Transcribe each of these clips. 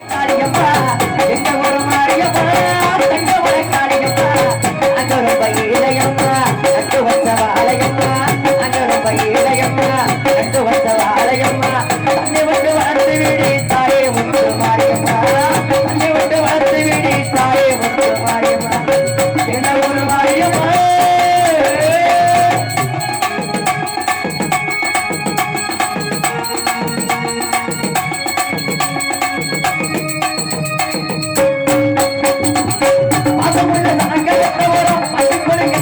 காளியம்மா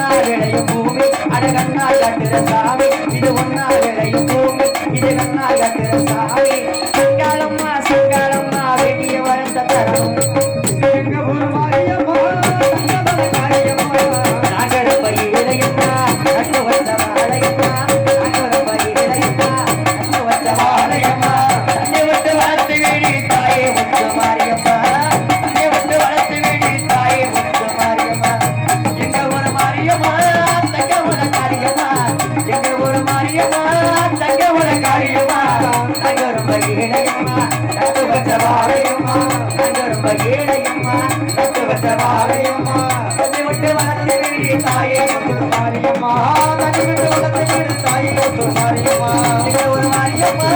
ஒன்னா விளையும் பூமி அட கண்ணா கட்டுற சாமி இது ஒன்னா விளையும் பூமி இது கண்ணா கட்டுற சாமி சங்காளம்மா சங்காளம்மா வேண்டிய வரத்த தரும் மாரியம்மா. காரியமா தங்கரும் பகிரடையம்மா தத்து வச்ச வாழையம்மா தங்கரும் பகிரடையம்மா தத்து வச்ச வாழையம்மா தத்தி விட்டு வளர்த்த வீடு தாயே ஒரு மாரியம்மா தத்தி விட்டு வளர்த்த வீடு தாயே ஒரு மாரியம்மா ஒரு மாரியம்மா